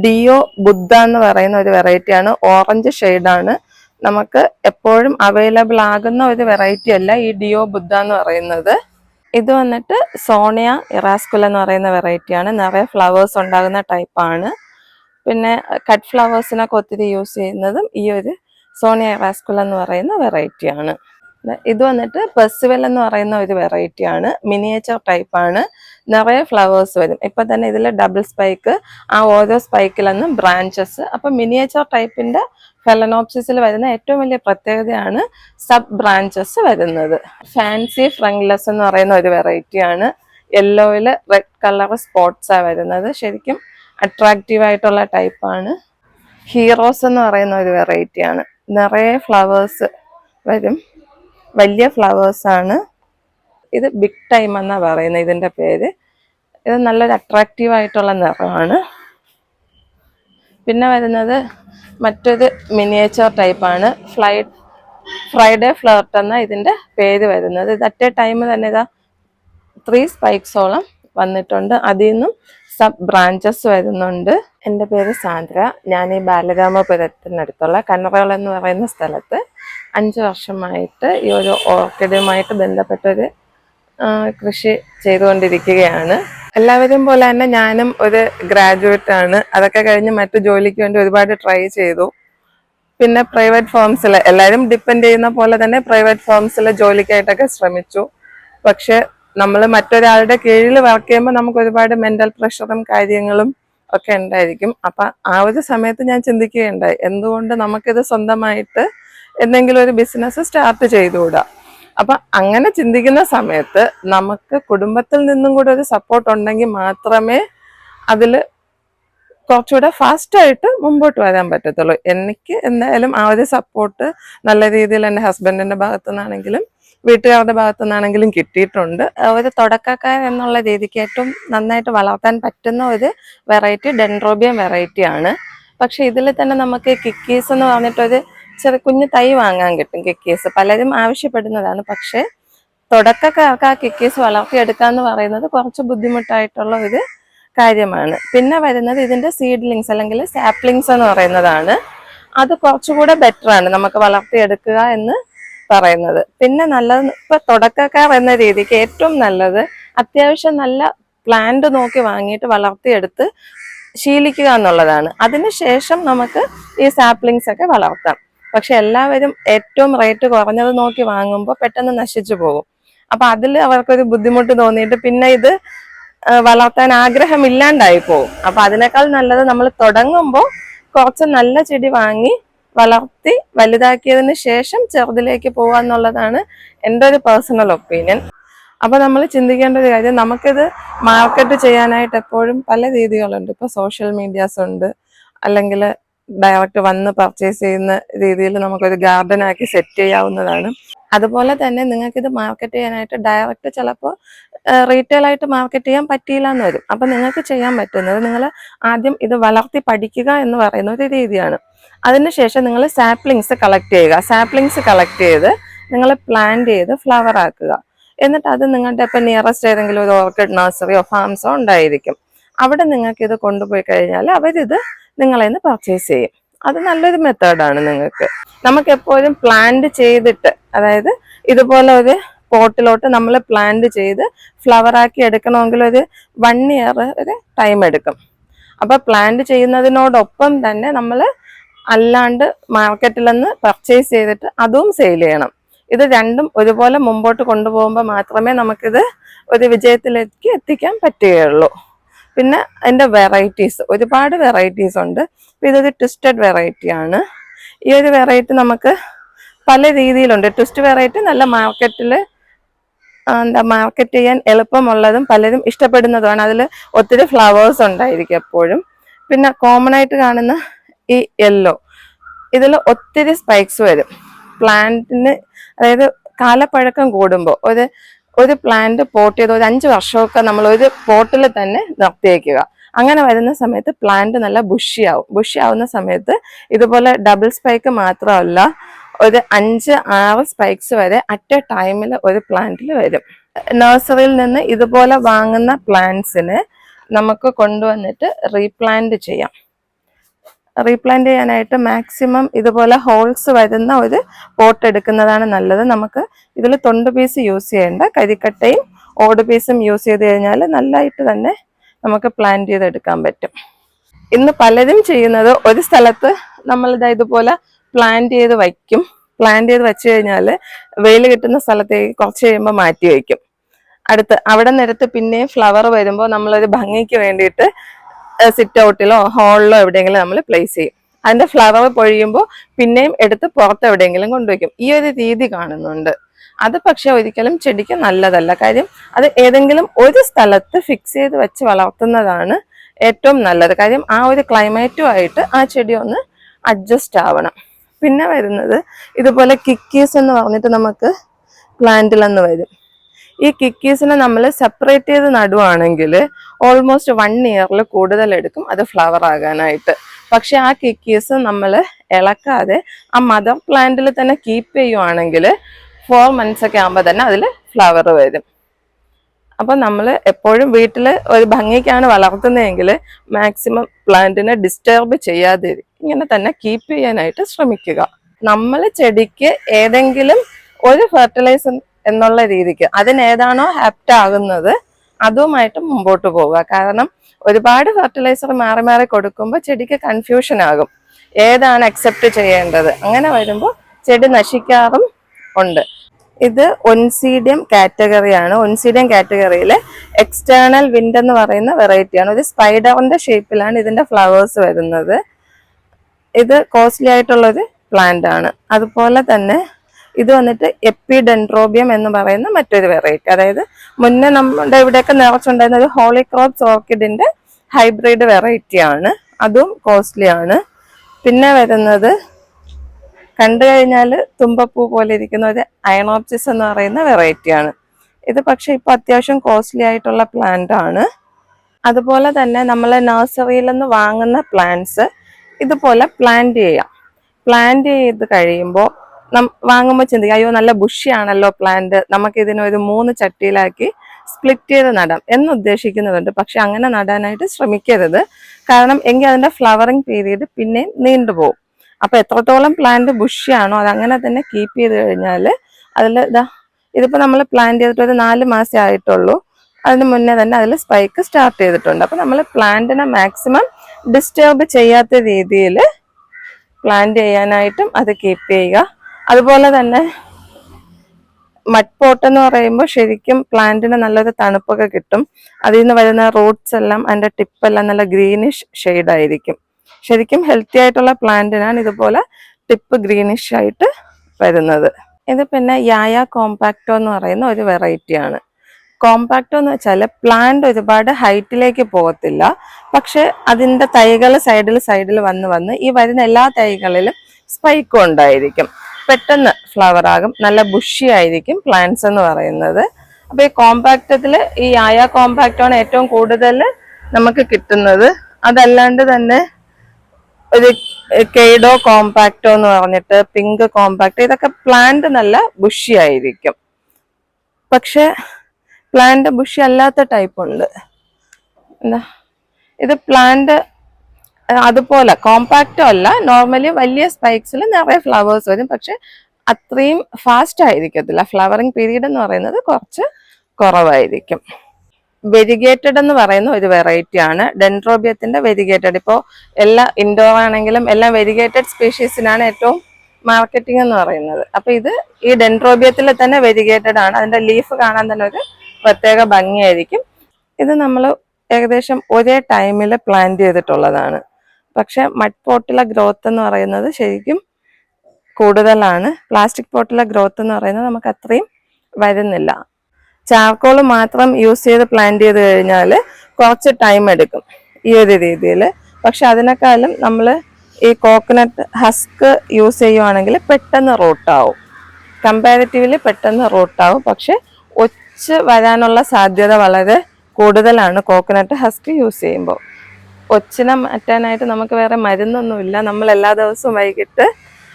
Deo ബുദ്ധ എന്ന് പറയുന്ന ഒരു വെറൈറ്റിയാണ് ഓറഞ്ച് ഷെയ്ഡാണ് നമുക്ക് എപ്പോഴും അവൈലബിൾ ആകുന്ന ഒരു വെറൈറ്റി അല്ല ഈ ഡിയോ ബുദ്ധ എന്ന് പറയുന്നത്. ഇത് വന്നിട്ട് സോണിയ ഇറാസ്കുല എന്ന് പറയുന്ന വെറൈറ്റിയാണ് നിറയെ ഫ്ലവേഴ്സ് ഉണ്ടാകുന്ന ടൈപ്പാണ് പിന്നെ കട്ട് ഫ്ലവേഴ്സിനൊക്കെ ഒത്തിരി യൂസ് ചെയ്യുന്നതും ഈ ഒരു സോണിയ ഇറാസ്കുല എന്ന് പറയുന്ന വെറൈറ്റിയാണ് ഇത് വന്നിട്ട് പെർസിവൽ എന്ന് പറയുന്ന ഒരു വെറൈറ്റിയാണ് മിനിയേച്ചർ ടൈപ്പാണ് നിറയെ ഫ്ലവേഴ്സ് വരും. ഇപ്പൊ തന്നെ ഇതിൽ ഡബിൾ സ്പൈക്ക് ആ ഓരോ സ്പൈക്കിലെന്നും ബ്രാഞ്ചസ് അപ്പൊ മിനിയേച്ചർ ടൈപ്പിന്റെ ഫെലനോപ്സിസിൽ വരുന്ന ഏറ്റവും വലിയ പ്രത്യേകതയാണ് സബ് ബ്രാഞ്ചസ് വരുന്നത്. ഫാൻസി ഫ്രങ്ലെസ് എന്ന് പറയുന്ന ഒരു വെറൈറ്റിയാണ് യെല്ലോയിൽ റെഡ് കളർ സ്പോട്ട്സാണ് വരുന്നത്. ശരിക്കും അട്രാക്റ്റീവ് ആയിട്ടുള്ള ടൈപ്പാണ് ഹീറോസ് എന്ന് പറയുന്ന ഒരു വെറൈറ്റിയാണ് നിറയെ ഫ്ലവേഴ്സ് വരും. വലിയ ഫ്ലവേഴ്സ് ആണ്. ഇത് ബിഗ് ടൈം എന്നാ പറയുന്നത് ഇതിന്റെ പേര്. ഇത് നല്ലൊരു അട്രാക്റ്റീവ് ആയിട്ടുള്ള നിറമാണ്. പിന്നെ വരുന്നത് മറ്റൊരു മിനിയേച്ചർ ടൈപ്പാണ് ഫ്ലൈ ഫ്രൈഡേ ഫ്ലർട്ട് എന്ന ഇതിന്റെ പേര് വരുന്നത്. ഇത് അറ്റ് ടൈം തന്നെ ഇതാ ത്രീ സ്പൈക്സോളം വന്നിട്ടുണ്ട്. അതിൽ നിന്നും സബ് ബ്രാഞ്ചസ് വരുന്നുണ്ട്. എന്റെ പേര് സാന്ദ്ര. ഞാൻ ഈ ബാലരാമപുരത്തിനടുത്തുള്ള കന്നറകൾ എന്ന് പറയുന്ന സ്ഥലത്ത് അഞ്ച് വർഷമായിട്ട് ഈ ഒരു ഓർക്കിഡുമായിട്ട് ബന്ധപ്പെട്ടൊരു കൃഷി ചെയ്തുകൊണ്ടിരിക്കുകയാണ്. എല്ലാവരും പോലെ തന്നെ ഞാനും ഒരു ഗ്രാജുവേറ്റ് ആണ്. അതൊക്കെ കഴിഞ്ഞ് മറ്റു ജോലിക്ക് വേണ്ടി ഒരുപാട് ട്രൈ ചെയ്തു. പിന്നെ പ്രൈവറ്റ് ഫേംസിൽ എല്ലാവരും ഡിപ്പെൻഡ് ചെയ്യുന്ന പോലെ തന്നെ പ്രൈവറ്റ് ഫേംസിൽ ജോലിക്കായിട്ടൊക്കെ ശ്രമിച്ചു. പക്ഷെ നമ്മൾ മറ്റൊരാളുടെ കീഴിൽ വർക്ക് ചെയ്യുമ്പോൾ നമുക്ക് ഒരുപാട് മെന്റൽ പ്രഷറും കാര്യങ്ങളും ഒക്കെ ഉണ്ടായിരിക്കും. അപ്പൊ ആ ഒരു സമയത്ത് ഞാൻ ചിന്തിക്കുകയുണ്ടായി എന്തുകൊണ്ട് നമുക്കിത് സ്വന്തമായിട്ട് എന്തെങ്കിലും ഒരു ബിസിനസ് സ്റ്റാർട്ട് ചെയ്തുകൂടാ? അപ്പൊ അങ്ങനെ ചിന്തിക്കുന്ന സമയത്ത് നമുക്ക് കുടുംബത്തിൽ നിന്നും കൂടെ ഒരു സപ്പോർട്ട് ഉണ്ടെങ്കിൽ മാത്രമേ അതിൽ കുറച്ചുകൂടെ ഫാസ്റ്റായിട്ട് മുമ്പോട്ട് വരാൻ പറ്റത്തുള്ളൂ. എനിക്ക് എന്തായാലും ആ ഒരു സപ്പോർട്ട് നല്ല രീതിയിൽ എന്റെ ഹസ്ബൻഡിന്റെ ഭാഗത്തു നിന്നാണെങ്കിലും വീട്ടുകാരുടെ ഭാഗത്തു നിന്നാണെങ്കിലും കിട്ടിയിട്ടുണ്ട്. ഒരു തുടക്കക്കാർ എന്നുള്ള രീതിക്ക് ഏറ്റവും നന്നായിട്ട് വളർത്താൻ പറ്റുന്ന ഒരു വെറൈറ്റി ഡെൻഡ്രോബിയം വെറൈറ്റിയാണ് പക്ഷെ ഇതിൽ തന്നെ നമുക്ക് കിക്കീസ് എന്ന് പറഞ്ഞിട്ടൊരു ചെറിയ കുഞ്ഞു തൈ വാങ്ങാൻ കിട്ടും കിക്കീസ്. പലരും ആവശ്യപ്പെടുന്നതാണ്. പക്ഷേ തുടക്കക്കാർക്ക് ആ കിക്കീസ് വളർത്തിയെടുക്കുക എന്ന് പറയുന്നത് കുറച്ച് ബുദ്ധിമുട്ടായിട്ടുള്ള ഒരു കാര്യമാണ്. പിന്നെ വരുന്നത് ഇതിന്റെ സീഡ്ലിങ്സ് അല്ലെങ്കിൽ സാപ്ലിങ്സ് എന്ന് പറയുന്നതാണ്. അത് കുറച്ചുകൂടെ ബെറ്റർ ആണ് നമുക്ക് വളർത്തിയെടുക്കുക എന്ന് പറയുന്നത്. പിന്നെ നല്ലത് ഇപ്പൊ തുടക്കക്കാർ എന്ന രീതിക്ക് ഏറ്റവും നല്ലത് അത്യാവശ്യം നല്ല പ്ലാന്റ് നോക്കി വാങ്ങിയിട്ട് വളർത്തിയെടുത്ത് ശീലിക്കുക എന്നുള്ളതാണ്. അതിനുശേഷം നമുക്ക് ഈ സാപ്ലിങ്സ് ഒക്കെ വളർത്താം. പക്ഷെ എല്ലാവരും ഏറ്റവും റേറ്റ് കുറഞ്ഞത് നോക്കി വാങ്ങുമ്പോൾ പെട്ടെന്ന് നശിച്ചു പോകും. അപ്പൊ അതിൽ അവർക്കൊരു ബുദ്ധിമുട്ട് തോന്നിയിട്ട് പിന്നെ ഇത് വളർത്താൻ ആഗ്രഹമില്ലാണ്ടായി പോകും. അപ്പൊ അതിനേക്കാൾ നല്ലത് നമ്മൾ തുടങ്ങുമ്പോൾ കുറച്ച് നല്ല ചെടി വാങ്ങി വളർത്തി വലുതാക്കിയതിന് ശേഷം ചെറുതിലേക്ക് പോകുക എന്നുള്ളതാണ് എന്റെ ഒരു പേഴ്സണൽ ഒപ്പീനിയൻ അപ്പൊ നമ്മൾ ചിന്തിക്കേണ്ട ഒരു കാര്യം നമുക്കിത് മാർക്കറ്റ് ചെയ്യാനായിട്ട് എപ്പോഴും പല രീതികളുണ്ട്. ഇപ്പൊ സോഷ്യൽ മീഡിയാസ് ഉണ്ട്. അല്ലെങ്കിൽ ഡയറക്റ്റ് വന്ന് പർച്ചേസ് ചെയ്യുന്ന രീതിയിൽ നമുക്കൊരു ഗാർഡൻ ആക്കി സെറ്റ് ചെയ്യാവുന്നതാണ്. അതുപോലെ തന്നെ നിങ്ങൾക്ക് ഇത് മാർക്കറ്റ് ചെയ്യാനായിട്ട് ഡയറക്റ്റ് ചിലപ്പോൾ റീറ്റെയിൽ ആയിട്ട് മാർക്കറ്റ് ചെയ്യാൻ പറ്റിയില്ല എന്ന് വരും. അപ്പം നിങ്ങൾക്ക് ചെയ്യാൻ പറ്റുന്നത് നിങ്ങൾ ആദ്യം ഇത് വളർത്തി പഠിക്കുക എന്ന് പറയുന്ന ഒരു രീതിയാണ്. അതിനുശേഷം നിങ്ങൾ സാപ്ലിങ്സ് കളക്ട് ചെയ്യുക. സാപ്ലിങ്സ് കളക്ട് ചെയ്ത് നിങ്ങൾ പ്ലാന്റ് ചെയ്ത് ഫ്ലവർ ആക്കുക. എന്നിട്ട് അത് നിങ്ങളുടെ ഇപ്പം നിയറസ്റ്റ് ഏതെങ്കിലും ഒരു ഓർക്കിഡ് നഴ്സറിയോ ഫാംസോ ഉണ്ടായിരിക്കും. അവിടെ നിങ്ങൾക്ക് ഇത് കൊണ്ടുപോയി കഴിഞ്ഞാൽ അവരിത് നിങ്ങളെ പർച്ചേസ് ചെയ്യും. അത് നല്ലൊരു മെത്തേഡാണ് നിങ്ങൾക്ക്. നമുക്ക് എപ്പോഴും പ്ലാന്റ് ചെയ്തിട്ട് അതായത് ഇതുപോലെ ഒരു പോട്ടിലോട്ട് നമ്മൾ പ്ലാന്റ് ചെയ്ത് ഫ്ലവറാക്കി എടുക്കണമെങ്കിൽ ഒരു വൺ ഇയർ ഒരു ടൈം എടുക്കും. അപ്പൊ പ്ലാന്റ് ചെയ്യുന്നതിനോടൊപ്പം തന്നെ നമ്മൾ അല്ലാണ്ട് മാർക്കറ്റിൽ നിന്ന് പർച്ചേസ് ചെയ്തിട്ട് അതും സെയിൽ ചെയ്യണം. ഇത് രണ്ടും ഒരുപോലെ മുമ്പോട്ട് കൊണ്ടുപോകുമ്പോൾ മാത്രമേ നമുക്കിത് ഒരു വിജയത്തിലേക്ക് എത്തിക്കാൻ പറ്റുകയുള്ളൂ. പിന്നെ അതിന്റെ വെറൈറ്റീസ് ഒരുപാട് വെറൈറ്റീസ് ഉണ്ട്. ഇതൊരു ട്വിസ്റ്റഡ് വെറൈറ്റി ആണ്. ഈ ഒരു വെറൈറ്റി നമുക്ക് പല രീതിയിലുണ്ട്. ട്വിസ്റ്റ് വെറൈറ്റി നല്ല മാർക്കറ്റിൽ എന്താ മാർക്കറ്റ് ചെയ്യാൻ എളുപ്പമുള്ളതും പലരും ഇഷ്ടപ്പെടുന്നതുമാണ്. അതിൽ ഒത്തിരി ഫ്ലവേഴ്സ് ഉണ്ടായിരിക്കും എപ്പോഴും. പിന്നെ കോമൺ ആയിട്ട് കാണുന്ന ഈ യെല്ലോ ഇതിൽ ഒത്തിരി സ്പൈക്സ് വരും. പ്ലാന്റിന് അതായത് കാലപ്പഴക്കം കൂടുമ്പോൾ ഒരു ഒരു പ്ലാന്റ് പോട്ട് ചെയ്ത് ഒരു അഞ്ച് വർഷമൊക്കെ നമ്മൾ ഒരു പോട്ടിൽ തന്നെ നിർത്തിയേക്കുക അങ്ങനെ വരുന്ന സമയത്ത് പ്ലാന്റ് നല്ല ബുഷിയാവും ബുഷി ആവുന്ന സമയത്ത് ഇതുപോലെ ഡബിൾ സ്പൈക്ക് മാത്രമല്ല ഒരു അഞ്ച് ആറ് സ്പൈക്സ് വരെ അറ്റ് എ ടൈമിൽ ഒരു പ്ലാന്റിൽ വരും. നഴ്സറിയിൽ നിന്ന് ഇതുപോലെ വാങ്ങുന്ന പ്ലാന്റ്സിന് നമുക്ക് കൊണ്ടുവന്നിട്ട് റീപ്ലാന്റ് ചെയ്യാം. റീപ്ലാന്റ് ചെയ്യാനായിട്ട് മാക്സിമം ഇതുപോലെ ഹോൾസ് വരുന്ന ഒരു പോട്ട് എടുക്കുന്നതാണ് നല്ലത്. നമുക്ക് ഇതിൽ തൊണ്ട് പീസ് യൂസ് ചെയ്യേണ്ട കരിക്കട്ടയും ഓട് പീസും യൂസ് ചെയ്ത് കഴിഞ്ഞാൽ നല്ലതായിട്ട് തന്നെ നമുക്ക് പ്ലാന്റ് ചെയ്തെടുക്കാൻ പറ്റും. ഇന്ന് പലരും ചെയ്യുന്നത് ഒരു സ്ഥലത്ത് നമ്മളിതാ ഇതുപോലെ പ്ലാന്റ് ചെയ്ത് വയ്ക്കും. പ്ലാന്റ് ചെയ്ത് വെച്ച് കഴിഞ്ഞാൽ വെയിൽ കിട്ടുന്ന സ്ഥലത്തേക്ക് കുറച്ച് കഴിയുമ്പോൾ മാറ്റി വയ്ക്കും. അടുത്ത് അവിടെ നിരത്ത് പിന്നെയും ഫ്ലവർ വരുമ്പോൾ നമ്മളൊരു ഭംഗിക്ക് വേണ്ടിയിട്ട് സിറ്റ് ഔട്ടിലോ ഹോളിലോ എവിടെയെങ്കിലും നമ്മൾ പ്ലേസ് ചെയ്യും. അതിന്റെ ഫ്ലവർ പൊഴിയുമ്പോൾ പിന്നെയും എടുത്ത് പുറത്ത് എവിടെയെങ്കിലും കൊണ്ടുവയ്ക്കും. ഈ ഒരു രീതി കാണുന്നുണ്ട്. അത് പക്ഷെ ഒരിക്കലും ചെടിക്ക് നല്ലതല്ല. കാര്യം അത് ഏതെങ്കിലും ഒരു സ്ഥലത്ത് ഫിക്സ് ചെയ്ത് വെച്ച് വളർത്തുന്നതാണ് ഏറ്റവും നല്ലത്. കാര്യം ആ ഒരു ക്ലൈമറ്റുമായിട്ട് ആ ചെടി ഒന്ന് അഡ്ജസ്റ്റ് ആവണം. പിന്നെ വരുന്നത് ഇതുപോലെ കിക്കീസ് എന്ന് പറഞ്ഞിട്ട് നമുക്ക് പ്ലാന്റിലെന്ന് വരും. ഈ കിക്കീസിനെ നമ്മൾ സെപ്പറേറ്റ് ചെയ്ത് നടുവാണെങ്കിൽ ഓൾമോസ്റ്റ് വൺ ഇയറിൽ കൂടുതൽ എടുക്കും അത് ഫ്ലവർ ആകാനായിട്ട്. പക്ഷെ ആ കിക്കീസ് നമ്മൾ ഇളക്കാതെ ആ മദർ പ്ലാന്റിൽ തന്നെ കീപ്പ് ചെയ്യുവാണെങ്കിൽ ഫോർ മന്ത്സ് ഒക്കെ ആകുമ്പോൾ തന്നെ അതിൽ ഫ്ലവർ വരും. അപ്പം നമ്മൾ എപ്പോഴും വീട്ടിൽ ഒരു ഭംഗിക്കാണ് വളർത്തുന്നതെങ്കിൽ മാക്സിമം പ്ലാന്റിനെ ഡിസ്റ്റർബ് ചെയ്യാതെ ഇങ്ങനെ തന്നെ കീപ്പ് ചെയ്യാനായിട്ട് ശ്രമിക്കുക. നമ്മൾ ചെടിക്ക് ഏതെങ്കിലും ഒരു ഫെർട്ടിലൈസർ എന്നുള്ള രീതിക്ക് അതിനേതാണോ ആപ്റ്റ് ആകുന്നത് അതുമായിട്ട് മുമ്പോട്ട് പോവുക. കാരണം ഒരുപാട് ഫെർട്ടിലൈസർ മാറി മാറി കൊടുക്കുമ്പോൾ ചെടിക്ക് കൺഫ്യൂഷൻ ആകും. ഏതാണ് അക്സെപ്റ്റ് ചെയ്യേണ്ടത്? അങ്ങനെ വരുമ്പോൾ ചെടി നശിക്കാറും ഉണ്ട്. ഇത് ഒൻസീഡിയം കാറ്റഗറിയാണ് ഒൻസീഡിയം കാറ്റഗറിയിലെ എക്സ്റ്റേണൽ വിൻഡ് എന്ന് പറയുന്ന വെറൈറ്റിയാണ് ഒരു സ്പൈഡറിന്റെ ഷേപ്പിലാണ് ഇതിന്റെ ഫ്ലവേഴ്സ് വരുന്നത്. ഇത് കോസ്റ്റ്ലി ആയിട്ടുള്ളൊരു പ്ലാന്റ് ആണ്. അതുപോലെ തന്നെ ഇത് വന്നിട്ട് എപ്പിഡെൻഡ്രോബിയം എന്ന് പറയുന്ന മറ്റൊരു വെറൈറ്റി അതായത് മുന്നേ നമ്മുടെ ഇവിടെയൊക്കെ നിറച്ചുണ്ടായിരുന്ന ഒരു ഹോളി ഓർക്കിഡിന്റെ ഹൈബ്രിഡ് വെറൈറ്റി ആണ്. അതും കോസ്റ്റ്ലി ആണ്. പിന്നെ വരുന്നത് കണ്ടു കഴിഞ്ഞാൽ തുമ്പപ്പൂ പോലെ ഇരിക്കുന്ന ഒരു അയണോപ്സിസ് എന്ന് പറയുന്ന വെറൈറ്റി ആണ്. ഇത് പക്ഷേ ഇപ്പൊ അത്യാവശ്യം കോസ്റ്റ്ലി ആയിട്ടുള്ള പ്ലാന്റ് ആണ്. അതുപോലെ തന്നെ നമ്മൾ നഴ്സറിയിൽ നിന്ന് വാങ്ങുന്ന പ്ലാന്റ്സ് ഇതുപോലെ പ്ലാന്റ് ചെയ്യാം. പ്ലാന്റ് ചെയ്ത് കഴിയുമ്പോൾ വാങ്ങുമ്പോൾ ചിന്തിക്കുക അയ്യോ നല്ല ബുഷിയാണല്ലോ പ്ലാന്റ് നമുക്ക് ഇതിനൊരു മൂന്ന് ചട്ടിയിലാക്കി സ്പ്ലിറ്റ് ചെയ്ത് നടാം. എന്ന് ഉദ്ദേശിക്കുന്നുണ്ട് പക്ഷെ അങ്ങനെ നടാനായിട്ട് ശ്രമിക്കരുത്. കാരണം എങ്കിൽ അതിന്റെ ഫ്ലവറിങ് പീരീഡ് പിന്നെയും നീണ്ടുപോകും അപ്പൊ എത്രത്തോളം പ്ലാന്റ് ബുഷിയാണോ അത് അങ്ങനെ തന്നെ കീപ്പ് ചെയ്ത് കഴിഞ്ഞാൽ അതിൽ ഇതാ ഇതിപ്പോ നമ്മൾ പ്ലാന്റ് ചെയ്തിട്ട് ഒരു നാല് മാസേ ആയിട്ടുള്ളൂ. അതിന് മുന്നേ തന്നെ അതിൽ സ്പൈക്ക് സ്റ്റാർട്ട് ചെയ്തിട്ടുണ്ട്. അപ്പൊ നമ്മൾ പ്ലാന്റിനെ മാക്സിമം ഡിസ്റ്റേബ് ചെയ്യാത്ത രീതിയിൽ പ്ലാന്റ് ചെയ്യാനായിട്ടും അത് കീപ്പ് ചെയ്യുക. അതുപോലെ തന്നെ മഡ്പോട്ട് എന്ന് പറയുമ്പോൾ ശരിക്കും പ്ലാന്റിന് നല്ലൊരു തണുപ്പൊക്കെ കിട്ടും. അതിൽ നിന്ന് വരുന്ന റൂട്ട്സ് എല്ലാം അതിന്റെ ടിപ്പെല്ലാം നല്ല ഗ്രീനിഷ് ആയിരിക്കും ശരിക്കും ഹെൽത്തി ആയിട്ടുള്ള പ്ലാന്റിനാണ് ഇതുപോലെ ടിപ്പ് ഗ്രീനിഷ് ആയിട്ട് വരുന്നത്. ഇത് പിന്നെ യായ കോമ്പാക്ടോ എന്ന് പറയുന്ന ഒരു വെറൈറ്റി ആണ്. കോമ്പാക്ടോ എന്ന് വെച്ചാൽ പ്ലാന്റ് ഒരുപാട് ഹൈറ്റിലേക്ക് പോകത്തില്ല. പക്ഷെ അതിന്റെ തൈകൾ സൈഡിൽ സൈഡിൽ വന്ന് വന്ന് ഈ വരുന്ന എല്ലാ തൈകളിലും സ്പൈക്കും ഉണ്ടായിരിക്കും. പെട്ടെന്ന് ഫ്ലവർ ആകും. നല്ല ബുഷി ആയിരിക്കും പ്ലാന്റ്സ് എന്ന് പറയുന്നത്. അപ്പൊ ഈ കോമ്പാക്ടത്തിൽ ഈ ആയ കോമ്പാക്റ്റാണ് ഏറ്റവും കൂടുതൽ നമുക്ക് കിട്ടുന്നത്. അതല്ലാണ്ട് തന്നെ ഒരു കെയ്ഡോ കോമ്പാക്റ്റോ എന്ന് പറഞ്ഞിട്ട് പിങ്ക് കോമ്പാക്ട് ഇതൊക്കെ പ്ലാന്റ് നല്ല ബുഷി ആയിരിക്കും. പക്ഷെ പ്ലാന്റ് ബുഷി അല്ലാത്ത ടൈപ്പ് ഉണ്ട്. എന്താ? ഇത് പ്ലാന്റ് അതുപോലെ കോമ്പാക്റ്റോ അല്ല. നോർമലി വലിയ സ്പൈക്സിൽ നിറയെ ഫ്ലവേഴ്സ് വരും. പക്ഷെ അത്രയും ഫാസ്റ്റ് ആയിരിക്കത്തില്ല. ഫ്ലവറിങ് പീരീഡ് എന്ന് പറയുന്നത് കുറച്ച് കുറവായിരിക്കും. വെരിഗേറ്റഡ് എന്ന് പറയുന്ന ഒരു വെറൈറ്റി ആണ്. ഡെൻഡ്രോബിയത്തിന്റെ വെരിഗേറ്റഡ് ഇപ്പോൾ എല്ലാ ഇൻഡോർ ആണെങ്കിലും എല്ലാം വെരിഗേറ്റഡ് സ്പീഷീസിനാണ് ഏറ്റവും മാർക്കറ്റിംഗ് എന്ന് പറയുന്നത്. അപ്പൊ ഇത് ഈ ഡെൻട്രോബിയത്തിൽ തന്നെ വെരിഗേറ്റഡ് ആണ്. അതിന്റെ ലീഫ് കാണാൻ തന്നെ ഒരു പ്രത്യേക ഭംഗിയായിരിക്കും. ഇത് നമ്മൾ ഏകദേശം ഒരേ ടൈമിൽ പ്ലാന്റ് ചെയ്തിട്ടുള്ളതാണ്. പക്ഷെ മഡ് പോട്ടിലെ ഗ്രോത്ത് എന്ന് പറയുന്നത് ശരിക്കും കൂടുതലാണ്. പ്ലാസ്റ്റിക് പോട്ടിലെ ഗ്രോത്ത് എന്ന് പറയുന്നത് നമുക്ക് അത്രയും വരുന്നില്ല. ചാർക്കോൾ മാത്രം യൂസ് ചെയ്ത് പ്ലാന്റ് ചെയ്ത് കഴിഞ്ഞാൽ കുറച്ച് ടൈം എടുക്കും ഈ ഒരു രീതിയിൽ പക്ഷെ അതിനേക്കാളും നമ്മൾ ഈ കോക്കനട്ട് ഹസ്ക് യൂസ് ചെയ്യുവാണെങ്കിൽ പെട്ടെന്ന് റൂട്ടാവും കമ്പാരിറ്റീവ്ലി പെട്ടെന്ന് റൂട്ടാവും പക്ഷെ ഒച്ച് വരാനുള്ള സാധ്യത വളരെ കൂടുതലാണ് കോക്കനട്ട് ഹസ്ക് യൂസ് ചെയ്യുമ്പോൾ. ഒച്ചിനെ മാറ്റാനായിട്ട് നമുക്ക് വേറെ മരുന്നൊന്നുമില്ല. നമ്മൾ എല്ലാ ദിവസവും വൈകിട്ട്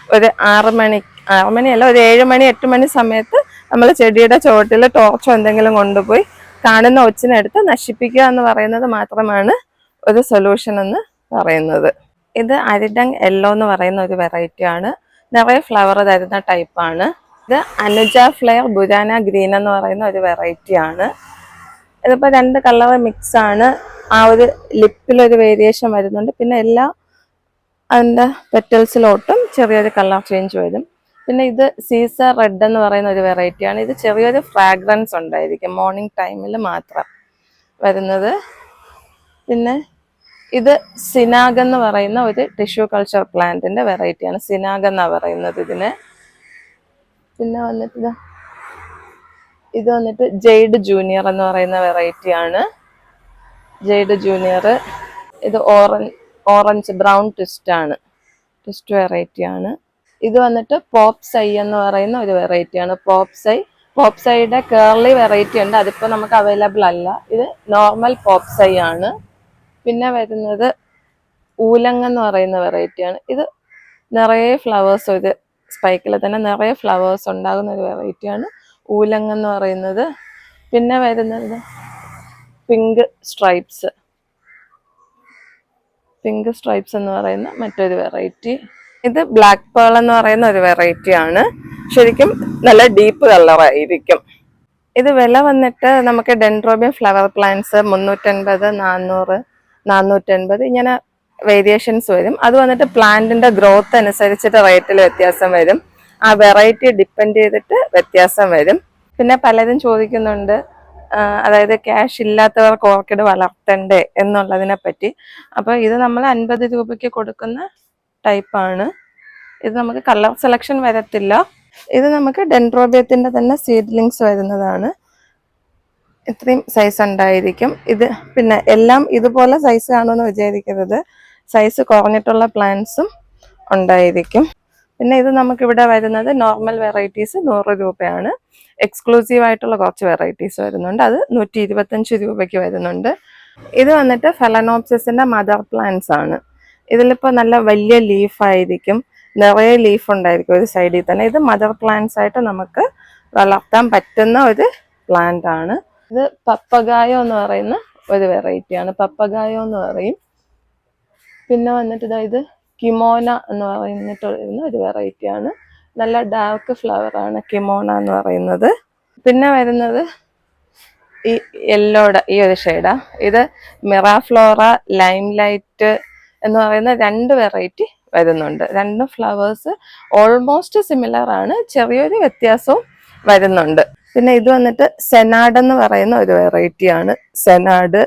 ഒരു ആറ് മണി ആറ് മണിയല്ല ഒരു ഏഴ് മണി എട്ട് മണി സമയത്ത് നമ്മൾ ചെടിയുടെ ചുവട്ടിൽ ടോർച്ചോ എന്തെങ്കിലും കൊണ്ടുപോയി കാണുന്ന ഒച്ചിനെടുത്ത് നശിപ്പിക്കുക എന്ന് പറയുന്നത് മാത്രമാണ് ഒരു സൊല്യൂഷൻ എന്ന് പറയുന്നത്. ഇത് അരിഡങ് യെല്ലോ എന്ന് പറയുന്ന ഒരു വെറൈറ്റി ആണ്. നിറയെ ഫ്ലവർ തരുന്ന ടൈപ്പാണ് ഇത് അനുജ ഫ്ലെയർ ബുരാന ഗ്രീൻ എന്ന് പറയുന്ന ഒരു വെറൈറ്റി ആണ്. ഇതിപ്പോൾ രണ്ട് കളർ മിക്സാണ് ആ ഒരു ലിപ്പിലൊരു വേരിയേഷൻ വരുന്നുണ്ട്. പിന്നെ എല്ലാ അതിന്റെ പെറ്റൽസിലോട്ടും ചെറിയൊരു കളർ ചേഞ്ച് വരും. പിന്നെ ഇത് സീസർ റെഡ് എന്ന് പറയുന്ന ഒരു വെറൈറ്റിയാണ് ഇത് ചെറിയൊരു ഫ്രാഗ്രൻസ് ഉണ്ടായിരിക്കും. മോർണിംഗ് ടൈമിൽ മാത്രം വരുന്നത്. പിന്നെ ഇത് സിനാഗ് എന്ന് പറയുന്ന ഒരു ടിഷ്യൂ കൾച്ചർ പ്ലാന്റിന്റെ വെറൈറ്റിയാണ് സിനാഗ് എന്നാണ് പറയുന്നത് ഇതിന്. പിന്നെ വന്നിട്ട് ഇതാ വന്നിട്ട് ജെയ്ഡ് ജൂനിയർ എന്ന് പറയുന്ന വെറൈറ്റി ആണ്. ജെയ്ഡ് ജൂനിയർ ഇത് ഓറഞ്ച് ഓറഞ്ച് ബ്രൗൺ ട്വിസ്റ്റ് ആണ്. ട്വിസ്റ്റ് വെറൈറ്റി ആണ്. ഇത് വന്നിട്ട് പോപ്പ് സൈ എന്ന് പറയുന്ന ഒരു വെറൈറ്റി ആണ്. പോപ്പ് സൈ പോപ്പ് സൈയുടെ കേർലി വെറൈറ്റി ഉണ്ട്. അതിപ്പോൾ നമുക്ക് അവൈലബിൾ അല്ല. ഇത് നോർമൽ പോപ്പ് സൈ ആണ്. പിന്നെ വരുന്നത് ഊലങ് എന്ന് പറയുന്ന വെറൈറ്റിയാണ് ഇത് നിറയെ ഫ്ലവേഴ്സ് ഒരു സ്പൈക്കിൽ തന്നെ നിറയെ ഫ്ലവേഴ്സ് ഉണ്ടാകുന്ന ഒരു വെറൈറ്റിയാണ് ഊലങ്ങ ഊലങ് എന്ന് പറയുന്നത്. പിന്നെ വരുന്നത് പിങ്ക് സ്ട്രൈപ്സ്. പിങ്ക് സ്ട്രൈപ്സ് എന്ന് പറയുന്ന മറ്റൊരു വെറൈറ്റി. ഇത് ബ്ലാക്ക് പേൾ എന്ന് പറയുന്ന ഒരു വെറൈറ്റി ആണ്. ശരിക്കും നല്ല ഡീപ്പ് കളറായിരിക്കും ഇത് വില വന്നിട്ട് നമുക്ക് ഡെൻഡ്രോബിയം ഫ്ലവർ പ്ലാന്റ്സ് മുന്നൂറ്റൻപത് നാന്നൂറ് നാനൂറ്റൻപത് ഇങ്ങനെ വേരിയേഷൻസ് വരും. അത് വന്നിട്ട് പ്ലാന്റിന്റെ ഗ്രോത്ത് അനുസരിച്ചിട്ട് റേറ്റിൽ വ്യത്യാസം വരും. ആ വെറൈറ്റി ഡിപ്പെൻഡ് ചെയ്തിട്ട് വ്യത്യാസം വരും. പിന്നെ പലരും ചോദിക്കുന്നുണ്ട് അതായത് ക്യാഷ് ഇല്ലാത്തവർക്ക് ഓർക്കിഡ് വളർത്തണ്ടേ എന്നുള്ളതിനെ പറ്റി. അപ്പോൾ ഇത് നമ്മൾ അൻപത് രൂപയ്ക്ക് കൊടുക്കുന്ന ടൈപ്പാണ് ഇത് നമുക്ക് കളർ സെലക്ഷൻ വരത്തില്ല. ഇത് നമുക്ക് ഡെൻഡ്രോബിയത്തിന്റെ തന്നെ സീഡ്ലിങ്സ് വരുന്നതാണ്. ഇത്രയും സൈസ് ഉണ്ടായിരിക്കും. ഇത് പിന്നെ എല്ലാം ഇതുപോലെ സൈസ് കാണുമെന്ന് വിചാരിക്കരുത്. സൈസ് കുറഞ്ഞിട്ടുള്ള പ്ലാന്റ്സും ഉണ്ടായിരിക്കും. പിന്നെ ഇത് നമുക്ക് ഇവിടെ വരുന്നത് നോർമൽ വെറൈറ്റീസ് നൂറ് രൂപയാണ്. എക്സ്ക്ലൂസീവ് ആയിട്ടുള്ള കുറച്ച് വെറൈറ്റീസ് വരുന്നുണ്ട്. അത് നൂറ്റി ഇരുപത്തഞ്ച് രൂപയ്ക്ക് വരുന്നുണ്ട്. ഇത് വന്നിട്ട് ഫെലനോപ്സിന്റെ മദർ പ്ലാന്റ്സ് ആണ്. ഇതിലിപ്പോൾ നല്ല വലിയ ലീഫായിരിക്കും നിറയെ ലീഫ് ഉണ്ടായിരിക്കും ഒരു സൈഡിൽ തന്നെ. ഇത് മദർ പ്ലാന്റ്സ് ആയിട്ട് നമുക്ക് വളർത്താൻ പറ്റുന്ന ഒരു പ്ലാന്റ് ആണ്. ഇത് പപ്പഗായോ എന്ന് പറയുന്ന ഒരു വെറൈറ്റിയാണ് പപ്പഗായോ എന്ന് പറയും. പിന്നെ വന്നിട്ട് ഇതാ ഇത് കിമോന എന്ന് പറഞ്ഞിട്ട് ഒരു വെറൈറ്റിയാണ് നല്ല ഡാർക്ക് ഫ്ലവർ ആണ് കിമോണ എന്ന് പറയുന്നത്. പിന്നെ വരുന്നത് ഈ യെല്ലോടെ ഈ ഒരു ഷെയ്ഡാ ഇത് മിറാഫ്ലോറ ലൈം ലൈറ്റ് എന്ന് പറയുന്ന രണ്ട് വെറൈറ്റി വരുന്നുണ്ട്. രണ്ട് ഫ്ലവേഴ്സ് ഓൾമോസ്റ്റ് സിമിലർ ആണ്. ചെറിയൊരു വ്യത്യാസവും വരുന്നുണ്ട്. പിന്നെ ഇത് വന്നിട്ട് സെനാഡ് എന്ന് പറയുന്ന ഒരു വെറൈറ്റിയാണ് സെനാഡ്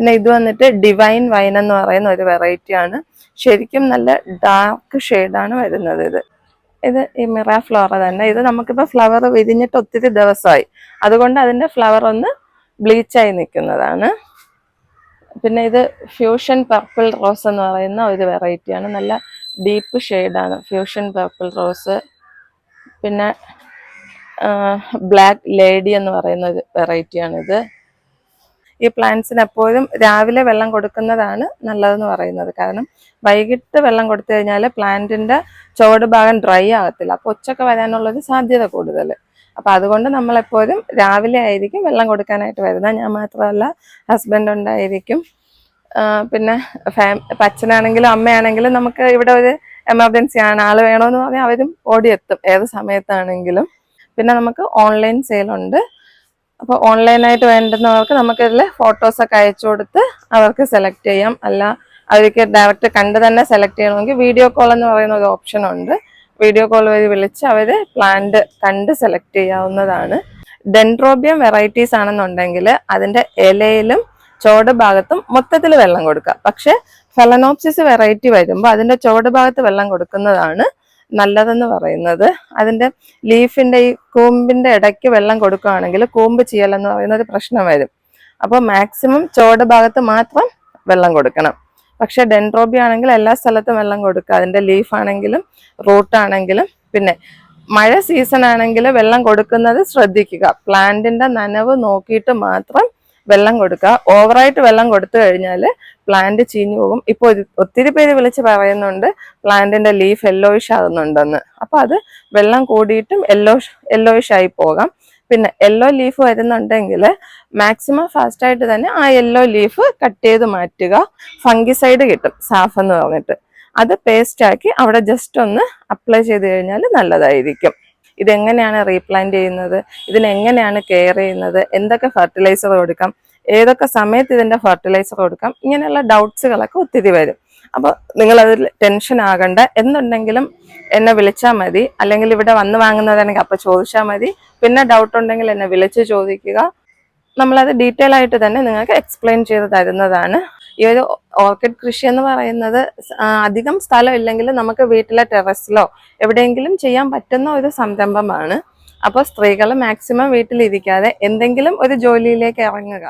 പിന്നെ ഇത് വന്നിട്ട് ഡിവൈൻ വൈൻ എന്ന് പറയുന്ന ഒരു വെറൈറ്റി ആണ്. ശരിക്കും നല്ല ഡാർക്ക് ഷെയ്ഡാണ് വരുന്നത് ഇത്. ഇത് ഈ മിറ ഫ്ലോറ തന്നെ. ഇത് നമുക്കിപ്പോൾ ഫ്ലവർ വിരിഞ്ഞിട്ട് ഒത്തിരി ദിവസമായി. അതുകൊണ്ട് അതിന്റെ ഫ്ലവർ ഒന്ന് ബ്ലീച്ചായി നിൽക്കുന്നതാണ്. പിന്നെ ഇത് ഫ്യൂഷൻ പർപ്പിൾ റോസ് എന്ന് പറയുന്ന ഒരു വെറൈറ്റിയാണ് നല്ല ഡീപ്പ് ഷെയ്ഡാണ് ഫ്യൂഷൻ പർപ്പിൾ റോസ് പിന്നെ ബ്ലാക്ക് ലേഡി എന്ന് പറയുന്ന ഒരു വെറൈറ്റിയാണിത് ഈ പ്ലാന്റ്സിന് എപ്പോഴും രാവിലെ വെള്ളം കൊടുക്കുന്നതാണ് നല്ലതെന്ന് പറയുന്നത്. കാരണം വൈകിട്ട് വെള്ളം കൊടുത്തു കഴിഞ്ഞാൽ പ്ലാന്റിന്റെ ചുവട് ഭാഗം ഡ്രൈ ആകത്തില്ല. അപ്പോൾ ഒച്ചൊക്കെ വരാനുള്ളൊരു സാധ്യത കൂടുതൽ അപ്പോൾ അതുകൊണ്ട് നമ്മളെപ്പോഴും രാവിലെ ആയിരിക്കും വെള്ളം കൊടുക്കാനായിട്ട് വരുന്നത്. ഞാൻ മാത്രമല്ല ഹസ്ബൻഡ് ഉണ്ടായിരിക്കും. പിന്നെ ഫാം പച്ചനാണെങ്കിലും അമ്മയാണെങ്കിലും നമുക്ക് ഇവിടെ ഒരു എമർജൻസി ആണ്. ആൾ വേണമെന്ന് പറഞ്ഞാൽ അവരും ഓടിയെത്തും. ഏത് സമയത്താണെങ്കിലും. പിന്നെ നമുക്ക് ഓൺലൈൻ സെയിലുണ്ട് അപ്പോൾ ഓൺലൈനായിട്ട് വേണ്ടുന്നവർക്ക് നമുക്ക് ഇതിൽ ഫോട്ടോസൊക്കെ അയച്ചു കൊടുത്ത് അവർക്ക് സെലക്ട് ചെയ്യാം. അല്ല അവർക്ക് ഡയറക്റ്റ് കണ്ട് തന്നെ സെലക്ട് ചെയ്യണമെങ്കിൽ വീഡിയോ കോൾ എന്ന് പറയുന്ന ഒരു ഓപ്ഷൻ ഉണ്ട്. വീഡിയോ കോൾ വഴി വിളിച്ച് അവർ പ്ലാന്റ് കണ്ട് സെലക്ട് ചെയ്യാവുന്നതാണ്. ഡെൻട്രോബിയം വെറൈറ്റീസ് ആണെന്നുണ്ടെങ്കിൽ അതിന്റെ ഇലയിലും ചോട് ഭാഗത്തും മൊത്തത്തിൽ വെള്ളം കൊടുക്കുക. പക്ഷേ ഫെലനോപ്സിസ് വെറൈറ്റി വരുമ്പോൾ അതിന്റെ ചോട് ഭാഗത്ത് വെള്ളം കൊടുക്കുന്നതാണ് നല്ലതെന്ന് പറയുന്നത്. അതിന്റെ ലീഫിന്റെ ഈ കൂമ്പിന്റെ ഇടയ്ക്ക് വെള്ളം കൊടുക്കുകയാണെങ്കിൽ കൂമ്പ് ചെയ്യലെന്ന് പറയുന്ന ഒരു പ്രശ്നം വരും. അപ്പോൾ മാക്സിമം ചോട് ഭാഗത്ത് മാത്രം വെള്ളം കൊടുക്കണം. പക്ഷേ ഡെൻട്രോബി ആണെങ്കിൽ എല്ലാ സ്ഥലത്തും വെള്ളം കൊടുക്കുക. അതിന്റെ ലീഫാണെങ്കിലും റൂട്ടാണെങ്കിലും പിന്നെ മഴ സീസൺ ആണെങ്കിൽ വെള്ളം കൊടുക്കുന്നത് ശ്രദ്ധിക്കുക. പ്ലാന്റിന്റെ നനവ് നോക്കിയിട്ട് മാത്രം വെള്ളം കൊടുക്കുക. ഓവറായിട്ട് വെള്ളം കൊടുത്തു കഴിഞ്ഞാൽ പ്ലാന്റ് ചീഞ്ഞു പോകും. ഇപ്പോൾ ഒത്തിരി പേര് വിളിച്ച് പറയുന്നുണ്ട് പ്ലാന്റിന്റെ ലീഫ് യെല്ലോയിഷ് ആകുന്നുണ്ടെന്ന്. അപ്പൊ അത് വെള്ളം കൂടിയിട്ടും യെല്ലോ യെല്ലോയിഷ് ആയി പോകാം. പിന്നെ യെല്ലോ ലീഫ് വരുന്നുണ്ടെങ്കിൽ മാക്സിമം ഫാസ്റ്റ് ആയിട്ട് തന്നെ ആ യെല്ലോ ലീഫ് കട്ട് ചെയ്ത് മാറ്റുക. ഫംഗിസൈഡ് കിട്ടും സാഫ് എന്ന് പറഞ്ഞിട്ട്. അത് പേസ്റ്റ് ആക്കി അവിടെ ജസ്റ്റ് ഒന്ന് അപ്ലൈ ചെയ്ത് കഴിഞ്ഞാൽ നല്ലതായിരിക്കും. ഇതെങ്ങനെയാണ് റീപ്ലാന്റ് ചെയ്യുന്നത്? ഇതിനെങ്ങനെയാണ് കെയർ ചെയ്യുന്നത്? എന്തൊക്കെ ഫെർട്ടിലൈസർ കൊടുക്കാം? ഏതൊക്കെ സമയത്ത് ഇതിന്റെ ഫെർട്ടിലൈസർ കൊടുക്കാം? ഇങ്ങനെയുള്ള ഡൗട്ട്സുകളൊക്കെ ഒത്തിരി വരും. അപ്പോൾ നിങ്ങളതിൽ ടെൻഷൻ ആകണ്ട. എന്നുണ്ടെങ്കിലും എന്നെ വിളിച്ചാൽ മതി. അല്ലെങ്കിൽ ഇവിടെ വന്ന് വാങ്ങുന്നതാണെങ്കിൽ അപ്പോൾ ചോദിച്ചാൽ മതി. പിന്നെ ഡൗട്ട് ഉണ്ടെങ്കിൽ എന്നെ വിളിച്ച് ചോദിക്കുക. നമ്മളത് ഡീറ്റെയിൽ ആയിട്ട് തന്നെ നിങ്ങൾക്ക് എക്സ്പ്ലെയിൻ ചെയ്ത് തരുന്നതാണ്. ഈ ഒരു ഓർക്കിഡ് കൃഷി എന്ന് പറയുന്നത് അധികം സ്ഥലം ഇല്ലെങ്കിൽ നമുക്ക് വീട്ടിലെ ടെറസിലോ എവിടെയെങ്കിലും ചെയ്യാൻ പറ്റുന്ന ഒരു സംരംഭമാണ്. അപ്പോൾ സ്ത്രീകൾ മാക്സിമം വീട്ടിലിരിക്കാതെ എന്തെങ്കിലും ഒരു ജോലിയിലേക്ക് ഇറങ്ങുക.